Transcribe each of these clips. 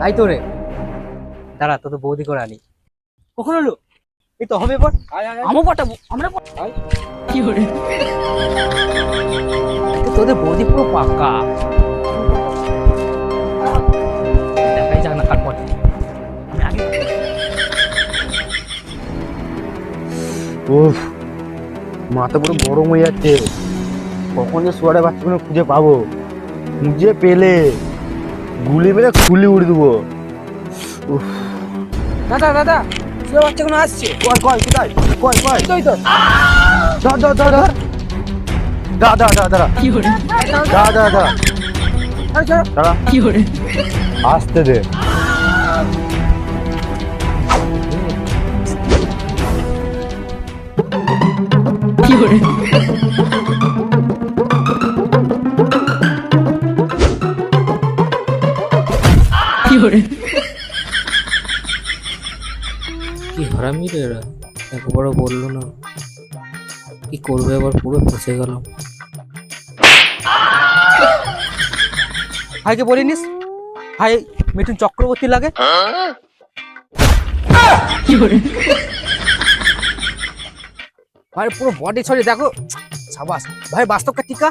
তাই তো রে। দাঁড়া তো তো বৌদি করে আনি। কখন হলো? এই তো হবে এবার। আমও পাঠাবো আমরা কি করে তোদের বৌদি পুরো পাক্কা উফ মাথা পুরো গরম হয়ে যাচ্ছে। কখন যে সোয়ারে বাচ্চাগুলো খুঁজে পাবো? খুঁজে পেলে গুলি মেরে খুলি উড়ে দেবো। উফ। দাদা দাদা ছোট বাচ্চাগুলো আসছে। কয় কয় কোথায়? কয় কয় তোই তো ধর ধর ধর ধর দা দা দা দাঁড়া কি করে দা দা দা আরে চলো। দাঁড়া কি করে আসতে দে। করে। কি করে? কি হারামি রে এরা? একবারও বলল না। কি করবে এবার? পুরো ফসে গেলাম। ভাইকে বলিনিস ভাই মিঠুন চক্রবর্তী লাগে। কি করে? ভাই পুরো বডি ছড়ি দেখো। সাবাস। ভাই বাস্তবটা টিকা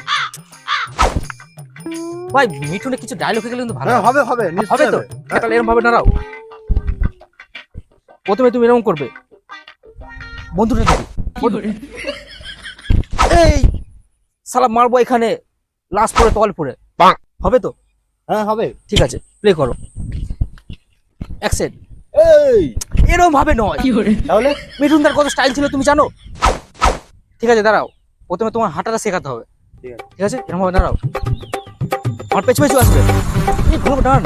ভাই মিঠুনে কিছু ডায়লগ হয়ে গেলে কিন্তু ভালো হ্যাঁ হবে হবে হবে তো? তাহলে এরকম ভাবে নাড়াও। প্রথমে তুমি এরকম করবে। বন্ধুটা দেখি। এই সালা মারবো এখানে লাশ পরে তল পরে বা হবে তো? হ্যাঁ হবে। ঠিক আছে প্লে করো। অ্যাকসেন্ট এই! এরকম ভাবে নয়। তাহলে মিঠুন দার কত স্টাইল ছিল তুমি জানো? ঠিক আছে দাঁড়াও। প্রথমে তোমার হাঁটাটা শেখাতে হবে। ঠিক আছে। ঠিক আছে? এরকম হবে দাঁড়াও। আমার পেছু পেছু আসবে। ঘুম ডান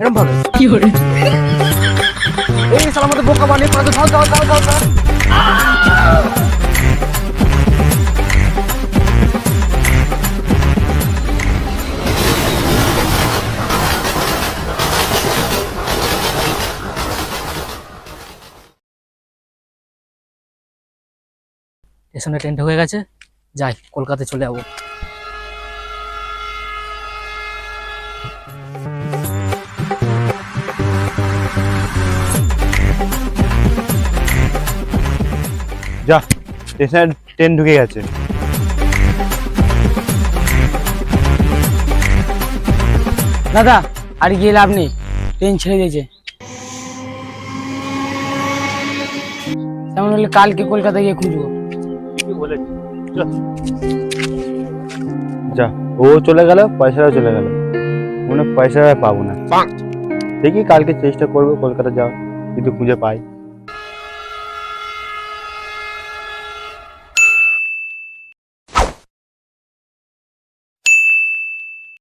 এরকম ভাবে। কি করে এই সালামতে বোকা বানিয়ে পড়া তো দাও দাও দাও স্টেশনে ট্রেন ঢুকে গেছে। যাই কলকাতায় চলে যাব। যা স্টেশনে ট্রেন ঢুকে গেছে। দাদা আর গিয়ে লাভ নেই। ট্রেন ছেড়ে দিয়েছে। তেমন হলে কালকে কলকাতা গিয়ে খুঁজবো যা। ও চলে গেল পয়সাটাও চলে গেল। মনে পয়সা পাবো না। দেখি কালকে চেষ্টা করব কলকাতা যাওয়া কিন্তু খুঁজে পাই।